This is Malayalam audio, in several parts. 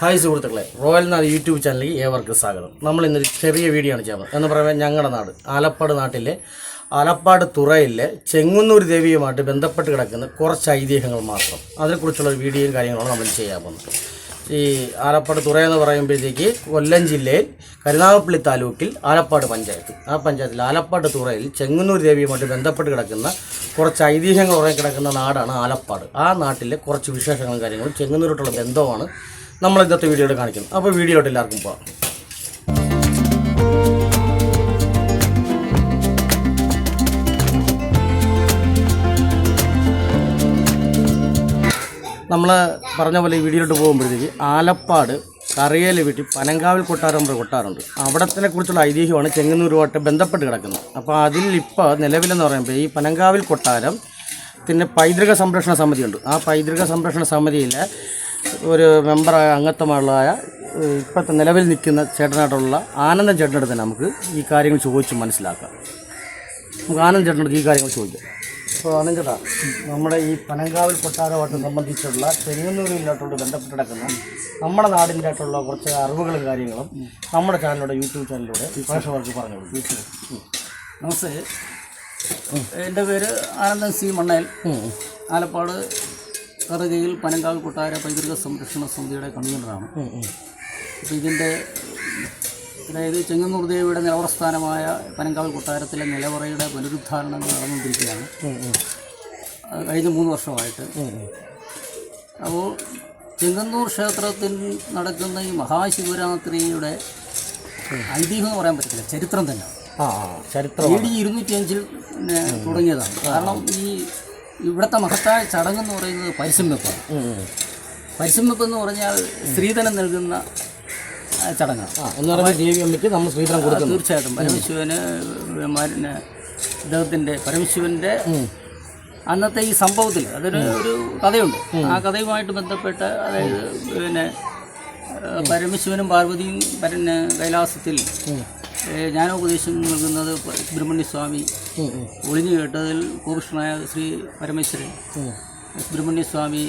ഹായ് സുഹൃത്തുക്കളെ റോയൽ നാട് യൂട്യൂബ് ചാനലിലേക്ക് ഏവർക്ക് സ്വാഗതം. നമ്മൾ ഇന്നൊരു ചെറിയ വീഡിയോ ആണ് ചെയ്യുന്നത് എന്ന് പറയുമ്പോൾ ഞങ്ങളുടെ നാട് ആലപ്പാട് നാട്ടിലെ ആലപ്പാട് തുറയിലെ ചെങ്ങന്നൂർ ദേവിയുമായിട്ട് ബന്ധപ്പെട്ട് കിടക്കുന്ന കുറച്ച് ഐതിഹ്യങ്ങൾ മാത്രം. അതിനെക്കുറിച്ചുള്ള ഒരു വീഡിയോയും കാര്യങ്ങളാണ് നമ്മൾ ചെയ്യാൻ പോകുന്നത്. ഈ ആലപ്പാട് തുറ എന്ന് പറയുമ്പോഴത്തേക്ക് കൊല്ലം ജില്ലയിൽ കരുനാഗപ്പള്ളി താലൂക്കിൽ ആലപ്പാട് പഞ്ചായത്ത്. ആ പഞ്ചായത്തിൽ ആലപ്പാട് തുറയിൽ ചെങ്ങന്നൂർ ദേവിയുമായിട്ട് ബന്ധപ്പെട്ട് കിടക്കുന്ന കുറച്ച് ഐതിഹ്യങ്ങൾ ഉറങ്ങി കിടക്കുന്ന നാടാണ് ആലപ്പാട്. ആ നാട്ടിലെ കുറച്ച് വിശേഷങ്ങളും കാര്യങ്ങളും ചെങ്ങന്നൂരോട്ടുള്ള ബന്ധമാണ് നമ്മൾ ഇന്നത്തെ വീഡിയോയിൽ കാണിക്കുന്നത് അപ്പോൾ വീഡിയോയിട്ട് എല്ലാവർക്കും പോകാം നമ്മൾ പറഞ്ഞ പോലെ ഈ വീഡിയോയിലോട്ട് പോകുമ്പോഴത്തേക്ക് ആലപ്പാട് കറിയേൽ വീട്ടിൽ പനങ്കാവിൽ കൊട്ടാരം ഒരു കൊട്ടാരമുണ്ട്. അവിടത്തിനെ കുറിച്ചുള്ള ഐതിഹ്യമാണ് ചെങ്ങന്നൂരുമായിട്ട് ബന്ധപ്പെട്ട് കിടക്കുന്നത്. അപ്പോൾ അതിൽ ഇപ്പോൾ നിലവിലെന്ന് പറയുമ്പോൾ ഈ പനങ്കാവിൽ കൊട്ടാരം പിന്നെ പൈതൃക സംരക്ഷണ സമിതിയുണ്ട്. ആ പൈതൃക സംരക്ഷണ സമിതിയിലെ ഒരു മെമ്പറായ അംഗത്വമുള്ളതായ ഇപ്പോഴത്തെ നിലവിൽ നിൽക്കുന്ന ചേട്ടനായിട്ടുള്ള ആനന്ദൻ ചേട്ടനടുത്ത് തന്നെ നമുക്ക് ഈ കാര്യങ്ങൾ ചോദിച്ച് മനസ്സിലാക്കാം. നമുക്ക് ആനന്ദ് ചേട്ടനടുത്ത് ഈ കാര്യങ്ങൾ ചോദിക്കാം. അപ്പോൾ ആനന്ദ് ചേട്ടാ നമ്മുടെ ഈ പനങ്കാവിൽ കൊട്ടാരമായിട്ട് സംബന്ധിച്ചുള്ള ചെങ്ങന്നൂരിലായിട്ടോട് ബന്ധപ്പെട്ട് കിടക്കുന്ന നമ്മുടെ നാടിന്റെ ആയിട്ടുള്ള കുറച്ച് അറിവുകളും കാര്യങ്ങളും നമ്മുടെ ചാനലിലൂടെ യൂട്യൂബ് ചാനലിലൂടെ പ്രേക്ഷകർക്ക് പറഞ്ഞു കൊടുക്കും. നമസ്തേ. എന്റെ പേര് ആനന്ദൻ സി മണ്ണേൽ ആലപ്പാട് കറുകയിൽ പനങ്കാവ് കൊട്ടാര പൈതൃക സംരക്ഷണ സമിതിയുടെ കൺവീനറാണ്. അപ്പോൾ ഇതിന്റെ അതായത് ചെങ്ങന്നൂർ ദേവിയുടെ നിലവറസ്ഥാനമായ പനങ്കാവ് കൊട്ടാരത്തിലെ നിലവറയുടെ പുനരുദ്ധാരണം നടന്നുകൊണ്ടിരിക്കുകയാണ്. കഴിഞ്ഞ മൂന്ന് വർഷമായിട്ട്. അപ്പോൾ ചെങ്ങന്നൂർ ക്ഷേത്രത്തിൽ നടക്കുന്ന ഈ മഹാശിവരാത്രിയുടെ ഐതിഹ്യം എന്ന് പറയാൻ പറ്റില്ല ചരിത്രം തന്നെ. ആ ചരിത്രം ഇരുന്നൂറ്റി അഞ്ചിൽ തുടങ്ങിയതാണ്. കാരണം ഈ ഇവിടുത്തെ മഹത്തായ ചടങ്ങ് എന്ന് പറയുന്നത് പരിശം വെപ്പാണ് പരിശം വെപ്പ് എന്ന് പറഞ്ഞാൽ സ്ത്രീധനം നൽകുന്ന ചടങ്ങാണ്. എന്ന് പറഞ്ഞാൽ ദേവി അമ്മയ്ക്ക് നമ്മൾ സ്ത്രീധനം തീർച്ചയായിട്ടും. പരമശിവന് പിന്നെ ഇദ്ദേഹത്തിന്റെ പരമശിവന്റെ അന്നത്തെ ഈ സംഭവത്തിൽ അതൊരു ഒരു കഥയുണ്ട്. ആ കഥയുമായിട്ട് ബന്ധപ്പെട്ട് അതായത് പിന്നെ പരമശിവനും പാർവതിയും പിന്നെ കൈലാസത്തിൽ ഞാൻ ജ്ഞാനോപദേശം നൽകുന്നത് സുബ്രഹ്മണ്യസ്വാമി. ഒളിഞ്ഞു കേട്ടതിൽ കൂർഷ്ണനായ ശ്രീ പരമേശ്വരൻ. സുബ്രഹ്മണ്യസ്വാമി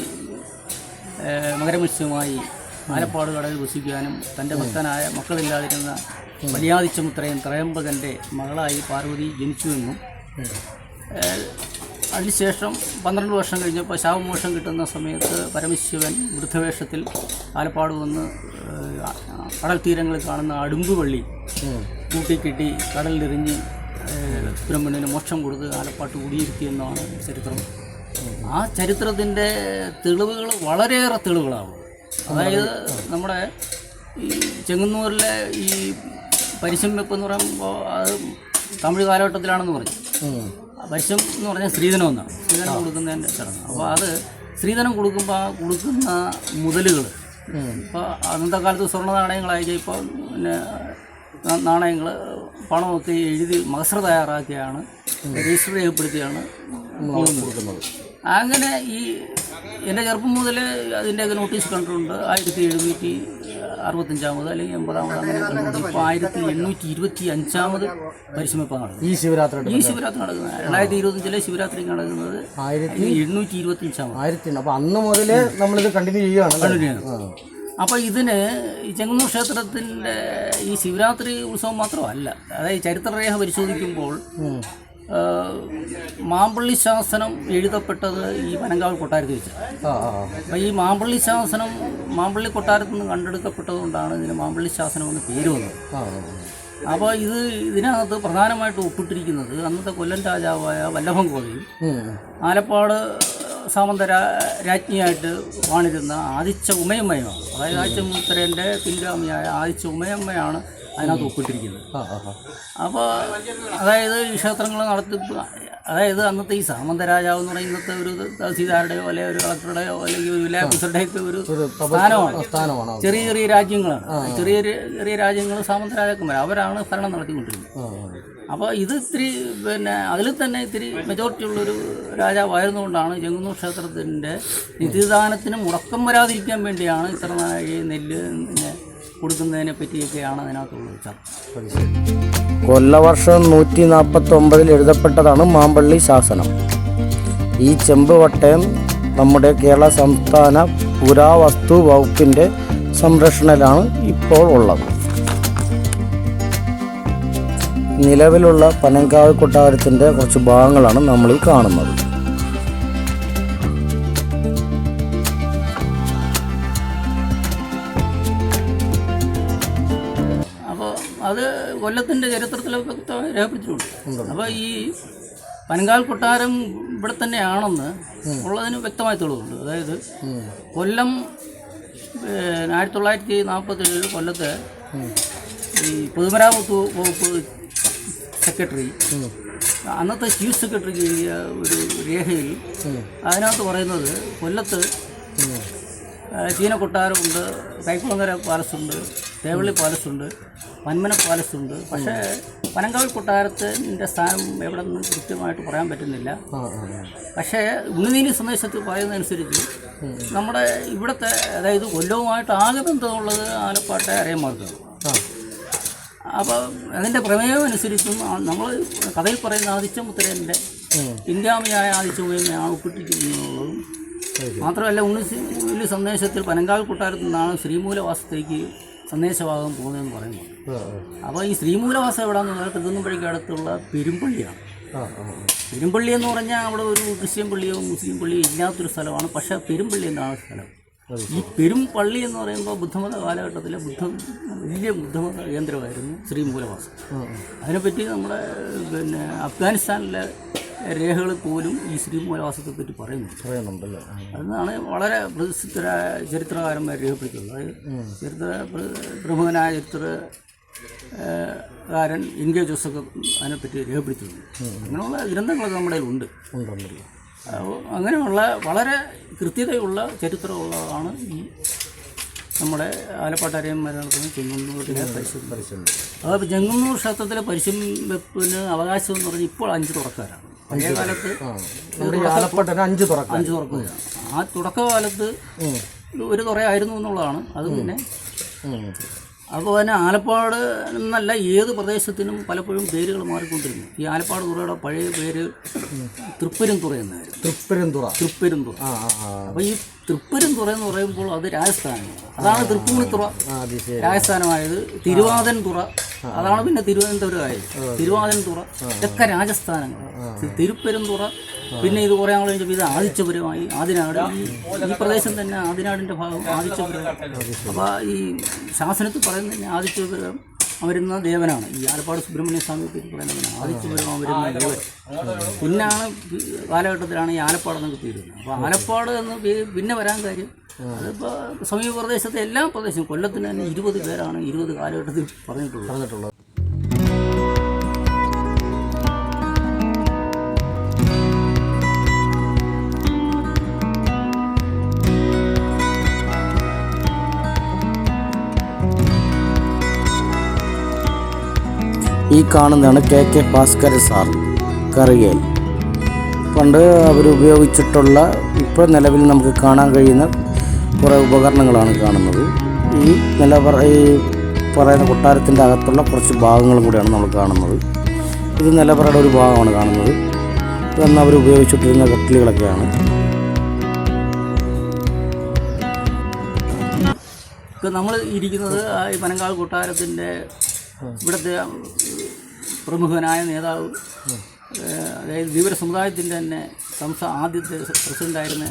മകരമത്സ്യമായി ആലപ്പാട് കടയിൽ വസിക്കാനും തന്റെ ഭക്തനായ മക്കളില്ലാതിരുന്ന വലിയാദിച്ചമുത്രയൻ ത്രയംബകന്റെ മകളായി പാർവതി ജനിച്ചുവെന്നും അതിനുശേഷം പന്ത്രണ്ട് വർഷം കഴിഞ്ഞപ്പോൾ ശാപമോക്ഷം കിട്ടുന്ന സമയത്ത് പരമശിവൻ വൃദ്ധവേഷത്തിൽ ആലപ്പാട് വന്ന് കടൽ തീരങ്ങളിൽ കാണുന്ന അടുമ്പുവള്ളി കൂട്ടിക്കെട്ടി കടലിലെറിഞ്ഞ് ഏഹ് സുബ്രഹ്മണ്യന് മോക്ഷം കൊടുത്ത് ആലപ്പാട്ട് കുടിയിരുത്തിയെന്നാണ് ചരിത്രം. ആ ചരിത്രത്തിന്റെ തെളിവുകൾ വളരെയേറെ തെളിവുകളാണ്. അതായത് നമ്മുടെ ഈ ചെങ്ങന്നൂരിലെ ഈ പരിശം വെപ്പ് എന്ന് പറയുമ്പോൾ അത് തമിഴ് കാലഘട്ടത്തിലാണെന്ന് പറഞ്ഞു. പരിശം എന്ന് പറഞ്ഞാൽ സ്ത്രീധനം എന്നാണ് സ്ത്രീധനം കൊടുക്കുന്നതിന്റെ ചടങ്ങ്. അപ്പോൾ അത് സ്ത്രീധനം കൊടുക്കുമ്പോൾ കൊടുക്കുന്ന മുതലുകൾ. ഇപ്പോൾ അന്നത്തെ കാലത്ത് സ്വർണ നാണയങ്ങളായിരിക്കും ഇപ്പോൾ പിന്നെ നാണയങ്ങൾ പണമൊക്കെ എഴുതി മത്സരം തയ്യാറാക്കിയാണ് രജിസ്റ്റർ ചെയ്യപ്പെടുത്തിയാണ് കൊടുക്കുന്നത്. അങ്ങനെ ഈ എന്റെ ചെറുപ്പം മുതൽ അതിന്റെയൊക്കെ നോട്ടീസ് കണ്ടിട്ടുണ്ട്. ആയിരത്തി എഴുന്നൂറ്റി അറുപത്തഞ്ചാമത് അല്ലെങ്കിൽ എൺപതാമത് അങ്ങനെ ഇപ്പോൾ ആയിരത്തി എണ്ണൂറ്റി ഇരുപത്തി അഞ്ചാമത് പരിശ്രമിപ്പം നടക്കുന്നത്. ഈ ശിവരാത്രി ഈ ശിവരാത്രി നടക്കുന്നത്. രണ്ടായിരത്തി ഇരുപത്തഞ്ചിലെ ശിവരാത്രി നടക്കുന്നത് ആയിരത്തി എണ്ണൂറ്റി ഇരുപത്തി അഞ്ചാമത് ആയിരത്തി അപ്പോൾ അന്ന് മുതലേ നമ്മളിത് കണ്ടിന്യൂ ചെയ്യുകയാണ്. അപ്പോൾ ഇതിന് ഈ ചെങ്ങന്നൂർ ക്ഷേത്രത്തിന്റെ ഈ ശിവരാത്രി ഉത്സവം മാത്രമല്ല അതായത് ചരിത്രരേഖ പരിശോധിക്കുമ്പോൾ മാമ്പള്ളി ശാസനം എഴുതപ്പെട്ടത് ഈ വനങ്കാവ് കൊട്ടാരത്തിൽ വെച്ച്. അപ്പോൾ ഈ മാമ്പള്ളി ശാസനം മാമ്പള്ളി കൊട്ടാരത്തിൽ നിന്ന് കണ്ടെടുക്കപ്പെട്ടതുകൊണ്ടാണ് ഇതിന് മാമ്പള്ളി ശാസനം എന്ന് പേര് വന്നത്. അപ്പോൾ ഇത് ഇതിനകത്ത് പ്രധാനമായിട്ട് ഒപ്പിട്ടിരിക്കുന്നത് അന്നത്തെ കൊല്ലം രാജാവായ വല്ലഭൻ കോവിയും ആലപ്പാട് സാമന്ത രാജ്ഞിയായിട്ട് വാണിരുന്ന ആദിച്ച ഉമയമ്മയാണ് അതായത് ആദിച്ച മുത്തരന്റെ പിൻഗാമിയായ ആദിച്ച ഉമയമ്മയാണ് അതിനകത്ത് ഒപ്പിട്ടിരിക്കുന്നത്. അപ്പോൾ അതായത് ക്ഷേത്രങ്ങൾ നടത്തി അതായത് അന്നത്തെ ഈ സാമന്ത രാജാവ് എന്ന് പറയുന്ന ഇന്നത്തെ ഒരു തഹസീൽദാരുടെയോ അല്ലെങ്കിൽ ഒരു കളക്ടറുടെയോ അല്ലെങ്കിൽ ഒരു വില്ലേജ് ഓഫീസറുടെയൊക്കെ ഒരു സ്ഥാനമാണ്. സ്ഥാനമാണ് ചെറിയ ചെറിയ രാജ്യങ്ങളാണ്. ചെറിയ ചെറിയ- രാജ്യങ്ങൾ സാമന്ത രാജാക്കന്മാർ അവരാണ് ഭരണം നടത്തിക്കൊണ്ടിരുന്നത്. അപ്പോൾ ഇത് ഇത്തിരി പിന്നെ അതിൽ തന്നെ ഇത്തിരി മെജോറിറ്റി ഉള്ളൊരു രാജാവായിരുന്നുകൊണ്ടാണ് ജംഗുന്നൂർ ക്ഷേത്രത്തിന്റെ നിധിദാനത്തിന് മുടക്കം വരാതിരിക്കാൻ വേണ്ടിയാണ് ഇത്ര നാഴി നെല്ല് പിന്നെ കൊടുക്കുന്നതിനെ പറ്റിയൊക്കെയാണ് അതിനകത്തുള്ളത് കൊല്ലവർഷം നൂറ്റി നാൽപ്പത്തി ഒമ്പതിൽ എഴുതപ്പെട്ടതാണ് മാമ്പള്ളി ശാസനം. ഈ ചെമ്പ് വട്ടയം നമ്മുടെ കേരള സംസ്ഥാന പുരാവസ്തു വകുപ്പിന്റെ സംരക്ഷണയിലാണ് ഇപ്പോൾ ഉള്ളത്. നിലവിലുള്ള പനങ്കാവ് കൊട്ടാരത്തിന്റെ കുറച്ച് ഭാഗങ്ങളാണ് നമ്മൾ കാണുന്നത്. അത് കൊല്ലത്തിന്റെ ചരിത്രത്തിലൊക്കെ രേഖപ്പെടുത്തിയിട്ടുണ്ട്. അപ്പോൾ ഈ പനങ്കാൽ കൊട്ടാരം ഇവിടെ തന്നെയാണെന്ന് ഉള്ളതിന് വ്യക്തമായി തെളിവുണ്ട്. അതായത് കൊല്ലം ആയിരത്തി തൊള്ളായിരത്തി നാൽപ്പത്തേഴ് കൊല്ലത്തെ ഈ പൊതുമരാമത്ത് വകുപ്പ് സെക്രട്ടറി അന്നത്തെ ചീഫ് സെക്രട്ടറിക്ക് എഴുതിയ ഒരു രേഖയിൽ അതിനകത്ത് പറയുന്നത് കൊല്ലത്ത് ചീന കൊട്ടാരമുണ്ട് കൈക്കുളങ്ങര പാലസുണ്ട് തേവള്ളി വന്മന പാലസ് ഉണ്ട് പക്ഷേ പനങ്കാവൽ കൊട്ടാരത്തിന്റെ സ്ഥാനം എവിടെ നിന്നും കൃത്യമായിട്ട് പറയാൻ പറ്റുന്നില്ല. പക്ഷേ ഉണ്ണുനീലി സന്ദേശത്തിൽ പറയുന്നതനുസരിച്ച് നമ്മുടെ ഇവിടുത്തെ അതായത് കൊല്ലവുമായിട്ട് ആകെ ബന്ധമുള്ളത് ആലപ്പാട്ടെ അരയന്മാർക്കാണ്. അപ്പോൾ അതിന്റെ പ്രമേയം അനുസരിച്ചും നമ്മൾ കഥയിൽ പറയുന്ന ആദിത്യമുത്തരന്റെ ഇന്ത്യാമയായ ആദിത്യമുത്തരനെയാണ് ഒപ്പിട്ടിരിക്കുന്നതുള്ളതും മാത്രമല്ല ഉണ്ണി സന്ദേശത്തിൽ പനങ്കാൽ കൊട്ടാരത്തിൽ നിന്നാണ് ശ്രീമൂലവാസത്തേക്ക് സന്ദേശഭാഗം പോകുന്നതെന്ന് പറയുന്നു അപ്പോൾ ഈ ശ്രീമൂലവാസം എവിടെയെന്ന് പറഞ്ഞാൽ തിരുവനന്തപുരയ്ക്ക് അടുത്തുള്ള പെരുമ്പള്ളിയാണ്. പെരുമ്പള്ളി എന്ന് പറഞ്ഞാൽ അവിടെ ഒരു ക്രിസ്ത്യൻ പള്ളിയോ മുസ്ലിം പള്ളിയോ ഇല്ലാത്തൊരു സ്ഥലമാണ്. പക്ഷേ പെരുമ്പള്ളി എന്നാണ് സ്ഥലം. ഈ പെരുംപള്ളി എന്ന് പറയുമ്പോൾ ബുദ്ധമത കാലഘട്ടത്തിലെ ബുദ്ധ വലിയ ബുദ്ധമത കേന്ദ്രമായിരുന്നു ശ്രീമൂലവാസം. അതിനെപ്പറ്റി നമ്മുടെ പിന്നെ അഫ്ഗാനിസ്ഥാനിലെ രേഖകൾ പോലും ഈ ശ്രീമൂലവാസത്തെ പറ്റി പറയുന്നു പറയുന്നുണ്ടല്ലോ. അതാണ് വളരെ പ്രസിദ്ധരായ ചരിത്രകാരന്മാർ രേഖപ്പെടുത്തുന്നത് അതായത് ചരിത്ര പ്ര- പ്രമുഖനായ ചരിത്ര കാരൻ എൻ കെ ജോസഫ് അതിനെപ്പറ്റി രേഖപ്പെടുത്തുന്നു അങ്ങനെയുള്ള ഗ്രന്ഥങ്ങളൊക്കെ നമ്മുടെ ഉണ്ട്. അങ്ങനെയുള്ള വളരെ കൃത്യതയുള്ള ചരിത്രമുള്ളതാണ് ഈ നമ്മുടെ ആലപ്പാട്ടാരെയും നടത്തുന്ന ചെങ്ങന്നൂരിലെ പരിശ്രമം പരിശീലനം അതായത് ചെങ്ങന്നൂർ ക്ഷേത്രത്തിലെ പരിശും വെപ്പിന് അവകാശം എന്ന് പറഞ്ഞാൽ ഇപ്പോൾ അഞ്ച് തുറക്കാരാണ് പഴയ കാലത്ത് നമ്മുടെ ഈ ആലപ്പാട്ടിന് അഞ്ച് തുറക്കാം. അഞ്ച് തുറക്കുകയാണ് ആ തുടക്കകാലത്ത് ഒരു തുറയായിരുന്നു എന്നുള്ളതാണ്. അത് പിന്നെ അപ്പോൾ തന്നെ ആലപ്പാട് എന്നല്ല ഏത് പ്രദേശത്തിനും പലപ്പോഴും പേരുകൾ മാറിക്കൊണ്ടിരുന്നു. ഈ ആലപ്പാട് തുറയുടെ പഴയ പേര് തൃപ്പരും തുറ എന്നായിരുന്നു. തൃപ്പരുംതുറ തൃപ്പരും തുറ ആ ആ ആ. അപ്പോൾ ഈ തൃപ്പരും തുറ എന്ന് പറയുമ്പോൾ അത് രാജസ്ഥാനാണ്. അതാണ് തൃപ്പൂണിത്തുറ. രാജസ്ഥാനമായത് തിരുവാതൻ തുറ അതാണ് പിന്നെ തിരുവനന്തപുരമായത് തിരുവാതൻ തുറ ഇതൊക്കെ രാജസ്ഥാനങ്ങൾ തിരുപ്പെരുംതുറ പിന്നെ ഇത് കുറേ കഴിഞ്ഞപ്പോൾ ഇത് ആദിത്യപുരമായി ആദിനാട്. ഈ പ്രദേശം തന്നെ ആദിനാടിന്റെ ഭാഗം ആദിത്യപുരം. അപ്പോൾ ഈ ശാസനത്തിൽ പറയുന്നത് തന്നെ ആദിത്യപുരം അമരുന്ന ദേവനാണ്. ഈ ആലപ്പാട് സുബ്രഹ്മണ്യ സ്വാമിയെ പേര് പറയുന്നത് ആദിത്യപുരം അമരുന്ന ദേവൻ. പിന്നാണ് കാലഘട്ടത്തിലാണ് ഈ ആലപ്പാട് എന്നൊക്കെ തീരുന്നത് അപ്പോൾ ആലപ്പാട് എന്ന് പേര് പിന്നെ വരാൻ കാര്യം അതിപ്പോൾ സമീപ പ്രദേശത്തെ എല്ലാ പ്രദേശവും കൊല്ലത്തിന് തന്നെ ഇരുപത് പേരാണ് ഇരുപത് കാലഘട്ടത്തിൽ പറഞ്ഞിട്ടുള്ളത്. പറഞ്ഞിട്ടുള്ളത്. ഈ കാണുന്നതാണ് K K Bhaskara sir Kariyel. പണ്ട് അവരുപയോഗിച്ചിട്ടുള്ള ഇപ്പോൾ നിലവിൽ നമുക്ക് കാണാൻ കഴിയുന്ന കുറേ ഉപകരണങ്ങളാണ് കാണുന്നത്. ഈ നിലവറ ഈ പറയുന്ന കൊട്ടാരത്തിന്റെ അകത്തുള്ള കുറച്ച് ഭാഗങ്ങളും കൂടിയാണ് നമ്മൾ കാണുന്നത്. ഇത് നിലവറയുടെ ഒരു ഭാഗമാണ് കാണുന്നത്. ഇതന്ന് അവർ ഉപയോഗിച്ചിട്ടിരുന്ന കട്ടിലുകളൊക്കെയാണ്. നമ്മൾ ഇരിക്കുന്നത് ഈ പനങ്കാൾ കൊട്ടാരത്തിന്റെ ഇവിടുത്തെ പ്രമുഖനായ നേതാവ് അതായത് ധീവര സമുദായത്തിന്റെ തന്നെ സംസ്ഥാന ആദ്യത്തെ പ്രസിഡന്റായിരുന്ന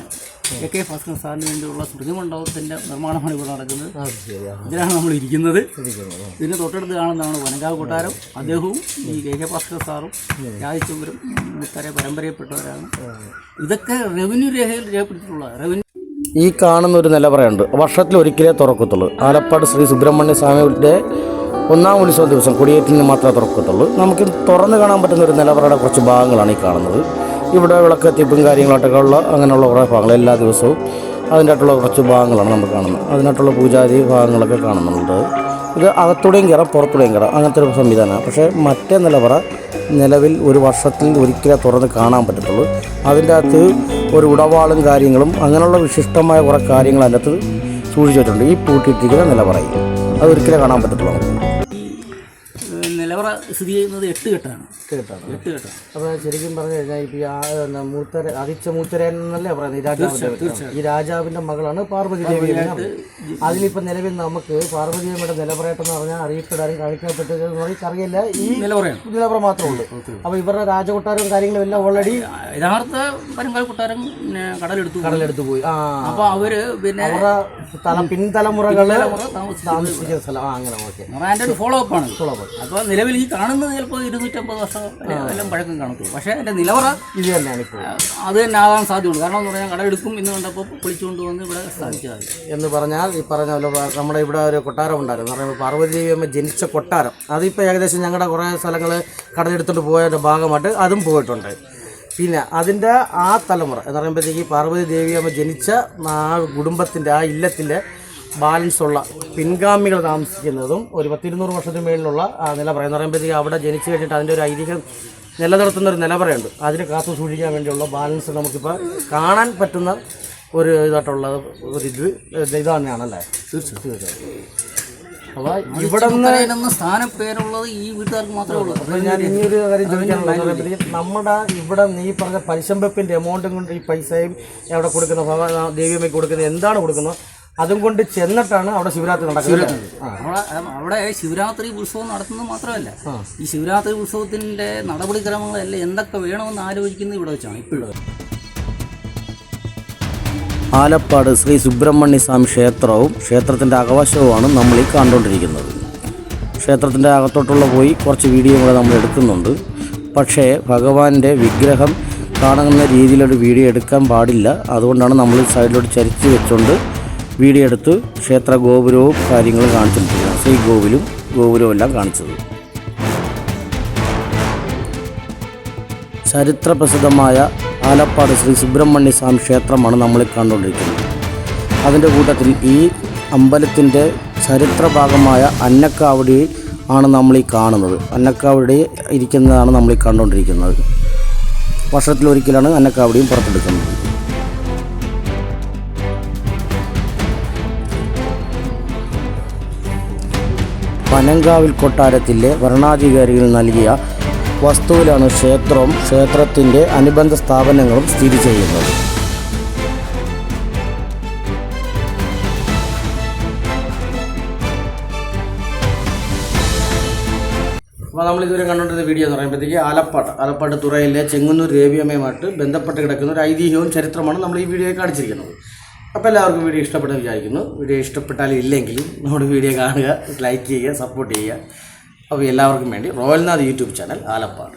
എ കെ ഭാസ്കർ സാറിന് വേണ്ടിയുള്ള സ്മൃതിമണ്ഡപത്തിന്റെ നിർമ്മാണമാണ് ഇവിടെ നടക്കുന്നത്. ഇതിലാണ് നമ്മൾ ഇരിക്കുന്നത്. ഇതിന് തൊട്ടടുത്ത് കാണുന്നതാണ് വനങ്കാവ് കൊട്ടാരം. അദ്ദേഹവും ഈ കെ കെ ഭാസ്കർ സാറും രാജചന്ദ്രൻ മുത്തരെ പരമ്പരയപ്പെട്ടവരാണ് ഇതൊക്കെ റവന്യൂ രേഖയിൽ രേഖപ്പെടുത്തിയിട്ടുള്ള റവന്യൂ ഈ കാണുന്ന ഒരു നിലവറയുണ്ട് വർഷത്തിൽ ഒരിക്കലേ തുറക്കത്തുള്ളൂ. ആലപ്പാട് ശ്രീ സുബ്രഹ്മണ്യ സ്വാമിയുടെ ഒന്നാം ഉത്സവ ദിവസം കൊടിയേറ്റിന് മാത്രമേ തുറക്കത്തുള്ളൂ. നമുക്ക് തുറന്ന് കാണാൻ പറ്റുന്ന ഒരു നിലവറയുടെ കുറച്ച് ഭാഗങ്ങളാണ് ഈ കാണുന്നത്. ഇവിടെ വിളക്കെത്തിപ്പും കാര്യങ്ങളൊക്കെ ഉള്ള അങ്ങനെയുള്ള കുറേ ഭാഗങ്ങൾ എല്ലാ ദിവസവും അതിന്റെയായിട്ടുള്ള കുറച്ച് ഭാഗങ്ങളാണ് നമ്മൾ കാണുന്നത്. അതിനായിട്ടുള്ള പൂജാതി ഭാഗങ്ങളൊക്കെ കാണുന്നുണ്ട്. ഇത് അകത്തൂടെയും കയറാം പുറത്തൂടെയും കയറാം. അങ്ങനത്തെ ഒരു സംവിധാനമാണ്. പക്ഷേ മറ്റേ നിലവറ നിലവിൽ ഒരു വർഷത്തിൽ ഒരിക്കലേ തുറന്ന് കാണാൻ പറ്റത്തുള്ളൂ. അതിന്റെ അകത്ത് ഒരു ഉടവാളും കാര്യങ്ങളും അങ്ങനെയുള്ള വിശിഷ്ടമായ കുറേ കാര്യങ്ങൾ അതിന്റെ അകത്ത് സൂക്ഷിച്ചു വെച്ചിട്ടുണ്ട്. ഈ പൂട്ടിയിട്ടിരിക്കുന്ന നിലവറയിൽ. അത് ഒരിക്കലേ കാണാൻ പറ്റത്തുള്ളൂ സ്ഥിതി ചെയ്യുന്നത് എട്ട് കെട്ടാണ്. കേട്ടാണ്. എട്ട് കെട്ടാണ്. അപ്പോൾ ശരിക്കും പറഞ്ഞു കഴിഞ്ഞാൽ ഇപ്പോൾ ഈ ആ മൂത്തര അതിച്ച മൂത്തരൻ എന്നല്ലേ പറയുന്നത്? ഈ രാജാവിന്റെ പേര്? ഈ രാജാവിന്റെ മകളാണ് പാർവതി ദേവി എന്ന് പറയുന്നത്. അതിലിപ്പോൾ നിലവിൽ നമുക്ക് പാർവതി ദേവിയുടെ നിലപറയട്ടെന്ന് പറഞ്ഞാൽ അറിയപ്പെടാനും കാണിക്കപ്പെട്ടത് എന്ന് പറഞ്ഞാൽ ഈ നിലവറയാണ് നിലപറ മാത്രമേ ഉള്ളൂ. അപ്പോൾ ഇവരുടെ രാജകൊട്ടാരവും കാര്യങ്ങളും എല്ലാം ഓൾറെഡി യഥാർത്ഥ പരങ്കാൽ കൊട്ടാരം പിന്നെ കടലെടുത്തു കടലെടുത്ത് പോയി. ആ. അപ്പൊ അവർ പിന്നെ അവരുടെ തല പിൻതലമുറകൾ താമസിക്കുന്ന സ്ഥലം. ആ അങ്ങനെ ഓക്കെ. അപ്പ് ആണ് ഫോളോ അപ്പ് ആണ് അപ്പൊ നിലവിൽ ഈ കാണുന്നത് ചിലപ്പോൾ ഇരുന്നൂറ്റമ്പത് വർഷം എല്ലാം പഴക്കം കാണത്തുള്ളൂ. പക്ഷേ എന്റെ നിലവറ ഇത് തന്നെയാണ് ഇപ്പോൾ. അത് തന്നെ ആകാൻ സാധ്യതയുള്ളൂ. കാരണം എന്ന് പറഞ്ഞാൽ കടലെടുക്കും എന്ന് കണ്ടപ്പോൾ പൊളിച്ചുകൊണ്ട് വന്ന് ഇവിടെ സ്ഥാപിച്ചതാണ് എന്ന് പറഞ്ഞാൽ ഈ പറഞ്ഞ പോലെ നമ്മുടെ ഇവിടെ ഒരു കൊട്ടാരം ഉണ്ടായിരുന്നു. എന്ന് പറയുമ്പോൾ പാർവതി ദേവി അമ്മ ജനിച്ച കൊട്ടാരം. അതിപ്പോൾ ഏകദേശം ഞങ്ങളുടെ കുറേ സ്ഥലങ്ങൾ കടലെടുത്തോണ്ട് പോയതിന്റെ ഭാഗമായിട്ട് അതും പോയിട്ടുണ്ട്. പിന്നെ അതിന്റെ ആ തലമുറ എന്ന് പറയുമ്പോഴത്തേക്ക് പാർവതി ദേവി അമ്മ ജനിച്ച ആ കുടുംബത്തിന്റെ ആ ഇല്ലത്തിന്റെ ബാലൻസ് ഉള്ള പിൻഗാമികൾ താമസിക്കുന്നതും ഒരു പത്തിരുന്നൂറ് വർഷത്തിന് മേളിലുള്ള നില പറയുന്ന പറയുമ്പോഴത്തേക്ക് അവിടെ ജനിച്ചു കഴിഞ്ഞിട്ട് അതിന്റെ ഒരു ഐതിഹ്യം നിലനിർത്തുന്ന ഒരു നിലപറയുണ്ട് അതിനെ കാത്തു സൂക്ഷിക്കാൻ വേണ്ടിയുള്ള ബാലൻസ് നമുക്കിപ്പോൾ കാണാൻ പറ്റുന്ന ഒരു ഇതായിട്ടുള്ള ഒരു ഇത് ഇത് തന്നെയാണല്ലേ തീർച്ചയായിട്ടും. അപ്പോൾ ഇവിടെ നിന്ന് എന്ന സ്ഥാനപ്പേരുള്ളത് ഈ വീട്ടുകാർക്ക് മാത്രമേ ഉള്ളൂ. അപ്പോൾ ഞാൻ ഇനിയൊരു കാര്യം ചോദിക്കാനുള്ളത് നമ്മുടെ ഇവിടെ നീ പറഞ്ഞ പലിശം വെപ്പിന്റെ എമൗണ്ടും കൊണ്ട് ഈ പൈസയും എവിടെ കൊടുക്കുന്ന ദേവിയമ്മയ്ക്ക് കൊടുക്കുന്നത് എന്താണ് കൊടുക്കുന്നത്? അതും കൊണ്ട് ചെന്നിട്ടാണ് അവിടെ ശിവരാത്രി നടക്കുന്നത്. അവിടെ ശിവരാത്രി ഉത്സവം നടത്തുന്നത് മാത്രമല്ല. ഈ ശിവരാത്രി ഉത്സവത്തിന്റെ നടപടിക്രമങ്ങളെല്ലാം എന്തൊക്കെ വേണമെന്ന് ആലോചിക്കുന്നത് ഇവിടെ വെച്ചാണ് ഇപ്പോഴും ആലപ്പാട് ശ്രീ സുബ്രഹ്മണ്യ സ്വാമി ക്ഷേത്രവും ക്ഷേത്രത്തിന്റെ അകവശവുമാണ് നമ്മൾ ഈ കണ്ടുകൊണ്ടിരിക്കുന്നത്. ക്ഷേത്രത്തിന്റെ അകത്തോട്ടുള്ള പോയി കുറച്ച് വീഡിയോ കൂടെ നമ്മൾ എടുക്കുന്നുണ്ട്. പക്ഷേ ഭഗവാന്റെ വിഗ്രഹം കാണുന്ന രീതിയിലൊരു വീഡിയോ എടുക്കാൻ പാടില്ല. അതുകൊണ്ടാണ് നമ്മൾ സൈഡിലോട്ട് ചരിച്ച് വെച്ചുകൊണ്ട് വീഡിയോ എടുത്ത് ക്ഷേത്ര ഗോപുരവും കാര്യങ്ങളും കാണിച്ചിട്ടുണ്ട്. ശ്രീ ഗോകുലും ഗോപുരവും എല്ലാം കാണിച്ചത്. ചരിത്രപ്രസിദ്ധമായ ആലപ്പാട് ശ്രീ സുബ്രഹ്മണ്യ സ്വാമി ക്ഷേത്രമാണ് നമ്മൾ കണ്ടുകൊണ്ടിരിക്കുന്നത്. അതിന്റെ കൂട്ടത്തിൽ ഈ അമ്പലത്തിന്റെ ചരിത്ര ഭാഗമായ അന്നക്കാവടി ആണ് നമ്മൾ ഈ കാണുന്നത്. അന്നക്കാവടി ഇരിക്കുന്നതാണ് നമ്മൾ ഈ കണ്ടുകൊണ്ടിരിക്കുന്നത്. വർഷത്തിലൊരിക്കലാണ് അന്നക്കാവടിയും പുറത്തെടുക്കുന്നത്. പനങ്കാവിൽ കൊട്ടാരത്തിലെ ഭരണാധികാരികൾ നൽകിയ വസ്തുവിലാണ് ക്ഷേത്രവും ക്ഷേത്രത്തിന്റെ അനുബന്ധ സ്ഥാപനങ്ങളും സ്ഥിതി ചെയ്യുന്നത്. അപ്പോൾ നമ്മൾ ഇതുവരെ കണ്ടുകൊണ്ടിരുന്ന വീഡിയോ എന്ന് പറയുമ്പോഴത്തേക്ക് ആലപ്പാട് ആലപ്പാട് തുറയിലെ ചെങ്ങന്നൂർ രേവിയമ്മയുമായിട്ട് ബന്ധപ്പെട്ട് കിടക്കുന്ന ഒരു ഐതിഹ്യവും ചരിത്രമാണ് നമ്മൾ ഈ വീഡിയോയിൽ കാണിച്ചിരിക്കുന്നത്. അപ്പോൾ എല്ലാവർക്കും വീഡിയോ ഇഷ്ടപ്പെട്ട വിചാരിക്കുന്നു. വീഡിയോ ഇഷ്ടപ്പെട്ടാലും ഇല്ലെങ്കിലും നമ്മുടെ വീഡിയോ കാണുക ലൈക്ക് ചെയ്യുക സപ്പോർട്ട് ചെയ്യുക. അപ്പോൾ എല്ലാവർക്കും വേണ്ടി റോയൽനാഥ് യൂട്യൂബ് ചാനൽ ആലപ്പാട്.